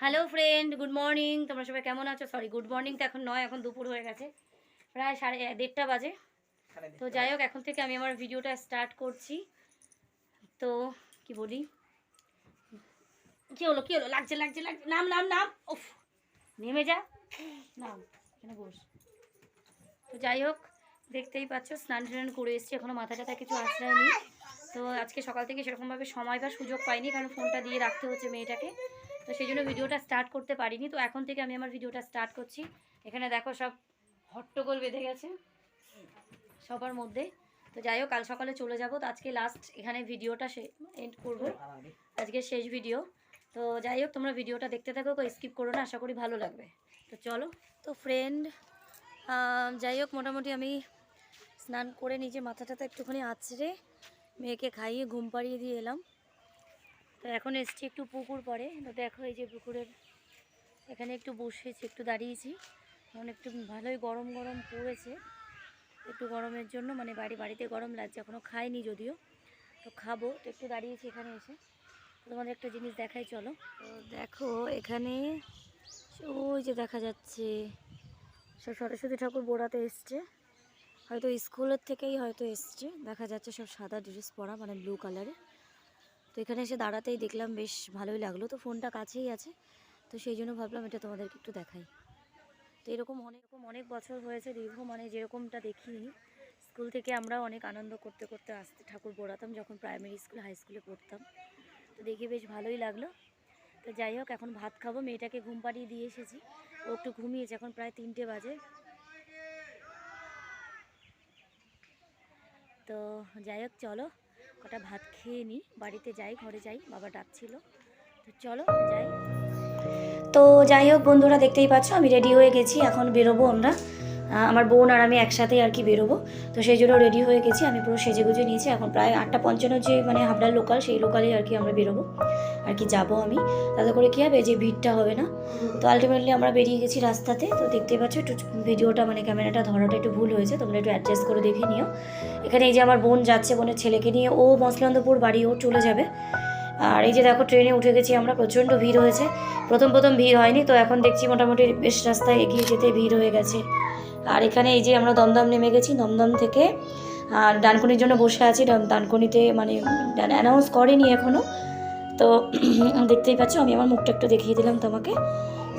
Hello friend good morning তোমরা সবাই কেমন আছো? সরি গুড মর্নিং তো এখন নয় এখন দুপুর হয়ে গেছে। প্রায় সাড়ে দেড়টা বাজে। তো যাই হোক এখন থেকে আমি আমার ভিডিওটা স্টার্ট করছি। তো কি বলি? কি হলো কি হলো? লাগছে লাগছে লাগছে। নাম নাম নাম। ওফ নেমে যা। নাম এখানে বস। তো যাই হোক দেখতেই পাচ্ছ স্নান টান করে এসেছি। এখনও মাথা টাথা কিছু আশ্রয়নি তো আজকে সকাল থেকে সেরকমভাবে সময় বা সুযোগ পাইনি কারণ ফোনটা দিয়ে রাখতে হচ্ছে মেয়েটাকে। তো সেই জন্য ভিডিওটা স্টার্ট করতে পারিনি। তো এখন থেকে আমি আমার ভিডিওটা স্টার্ট করছি। এখানে দেখো সব হট্টগোল বেঁধে গেছে সবার মধ্যে। তো যাই হোক, কাল সকালে চলে যাব। তো আজকে লাস্ট এখানে ভিডিওটা এন্ড করব। আজকে শেষ ভিডিও তো যাই হোক, তোমরা ভিডিওটা দেখতে থাকো স্কিপ করো না, আশা করি ভালো লাগবে। তো চলো। তো ফ্রেন্ড যাই হোক, মোটামুটি আমি স্নান করে নিজে মাথাটাতে একটুখানি আছড়ে মেয়েকে খাইয়ে ঘুম পাড়িয়ে দিয়ে এলাম। তো এখন এসছি একটু পুকুর পরে। তো দেখো এই যে পুকুরের এখানে একটু বসেছি, একটু দাঁড়িয়েছি। এখন একটু ভালোই গরম গরম পড়েছে। একটু গরমের জন্য মানে বাড়ি, বাড়িতে গরম লাগছে এখনও খাইনি যদিও। তো খাব, তো একটু দাঁড়িয়েছি এখানে এসে। তোমাদের একটা জিনিস দেখাই, চলো। তো দেখো এখানে ওই যে দেখা যাচ্ছে, সব সরস্বতী ঠাকুর বোড়াতে এসছে। হয়তো স্কুলের থেকেই হয়তো এসছে। দেখা যাচ্ছে সব সাদা ড্রেস পরা মানে ব্লু কালারের। তো এখানে এসে দাঁড়াতেই দেখলাম বেশ ভালোই লাগল। তো ফোনটা কাছেই আছে, তো সেই জন্য ভাবলাম এটা তোমাদেরকে একটু দেখাই। তো এরকম অনেক রকম অনেক বছর হয়েছে, দীর্ঘ মানে যেরকমটা দেখিনি। স্কুল থেকে আমরা অনেক আনন্দ করতে করতে আসতে ঠাকুর পড়াতাম যখন প্রাইমারি স্কুল হাই স্কুলে পড়তাম। তো দেখে বেশ ভালোই লাগল। তো যাই হোক, এখন ভাত খাব। মেয়েটাকে ঘুম পাড়িয়ে দিয়ে এসেছি। ও একটু ঘুমিয়েছে, এখন প্রায় তিনটে বাজে। তো যাই হোক, চলো। কটা ভাত খেয়ে নিই, বাড়িতে যাই, ঘরে যাই, বাবা ডাকছিল। তো চলো, যাই। তো যাই হোক বন্ধুরা, দেখতেই পাচ্ছ, আমি রেডি হয়ে গেছি, এখন বেরোবো আমরা। আমার বোন আর আমি একসাথেই আর কি বেরোবো। তো সেই জন্য রেডি হয়ে গেছি। আমি পুরো সেজে গুজে নিয়েছি। এখন প্রায় আটটা পঞ্চান্ন যে মানে হাবড়ার লোকাল সেই লোকালেই আর কি আমরা বেরোবো। আর কি যাব আমি। তাতে করে কী হবে? যে ভিড়টা হবে না? তো আলটিমেটলি আমরা বেরিয়ে গেছি রাস্তাতে। তো দেখতেই পাচ্ছ, একটু ভিডিওটা মানে ক্যামেরাটা ধরাটা একটু ভুল হয়েছে। তোমরা একটু অ্যাডজাস্ট করে দেখে নিও। এখানে এই যে আমার বোন যাচ্ছে বোনের ছেলেকে নিয়ে। ও মসলান্দপুর বাড়ি, ও চলে যাবে। আর এই যে দেখো, ট্রেনে উঠে গেছি আমরা। প্রচণ্ড ভিড় হয়েছে। প্রথম প্রথম ভিড় হয়নি। তো এখন দেখছি মোটামুটি বেশ রাস্তায় এগিয়ে যেতে ভিড় হয়ে গেছে। আর এখানে এই যে আমরা দমদম নেমে গেছি, দমদম থেকে, আর ডানকুনির জন্য বসে আছি। ডান- ডানকুনিতে মানে অ্যানাউন্স করেনি এখনও তো দেখতেই পাচ্ছ, আমি আমার মুখটা একটু দেখিয়ে দিলাম তোমাকে।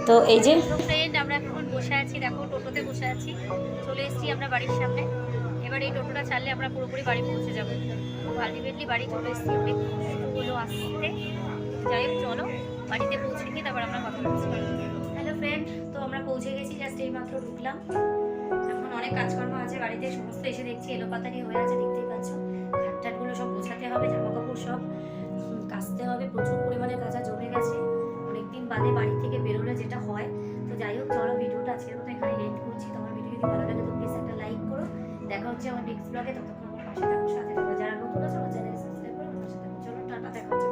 তো এই যে ফ্রেন্ড আমরা এখন বসে আছি, দেখো, টোটোতে বসে আছি। চলে এসেছি আমরা বাড়ির সামনে। এবার এই টোটোটা ছাড়লে আমরা পুরোপুরি বাড়ি পৌঁছে যাব। আলটিমেটলি বাড়ি চলে এসেছি অনেক হলো আসতে। যাই হোক, চলো, বাড়িতে পৌঁছে গিয়ে তারপর আমরা কথা বলছি। হ্যালো ফ্রেন্ড তো আমরা পৌঁছে গেছি জাস্ট এই মাত্র ঢুকলাম। অনেক কাজকর্ম আছে বাড়িতে, সমস্ত এসে দেখছি এলোপাতারি হয়ে আছে, দেখতেই পাচ্ছ। খাটটাটগুলো সব গোছাতে হবে জামা কাপড় সব কাচতে হবে, প্রচুর পরিমাণে কাঁচা জমে গেছে। অনেকদিন বাদে বাড়ি থেকে বেরোলে যেটা হয়। তো যাই হোক, চলো ভিডিওটা আজকের মতো এখানে এন্ড করছি। তোমার ভিডিও যদি ভালো লাগে তো প্লিজ একটা লাইক করো। দেখা হচ্ছে আমার নেক্সট ব্লগে ততক্ষণ আমার পাশে থাকো, সাথে থাকো। যারা নতুন আছে, আমার চ্যানেল সাবস্ক্রাইব করো, আমার থাকো। চলো, টাটা, দেখা হচ্ছে।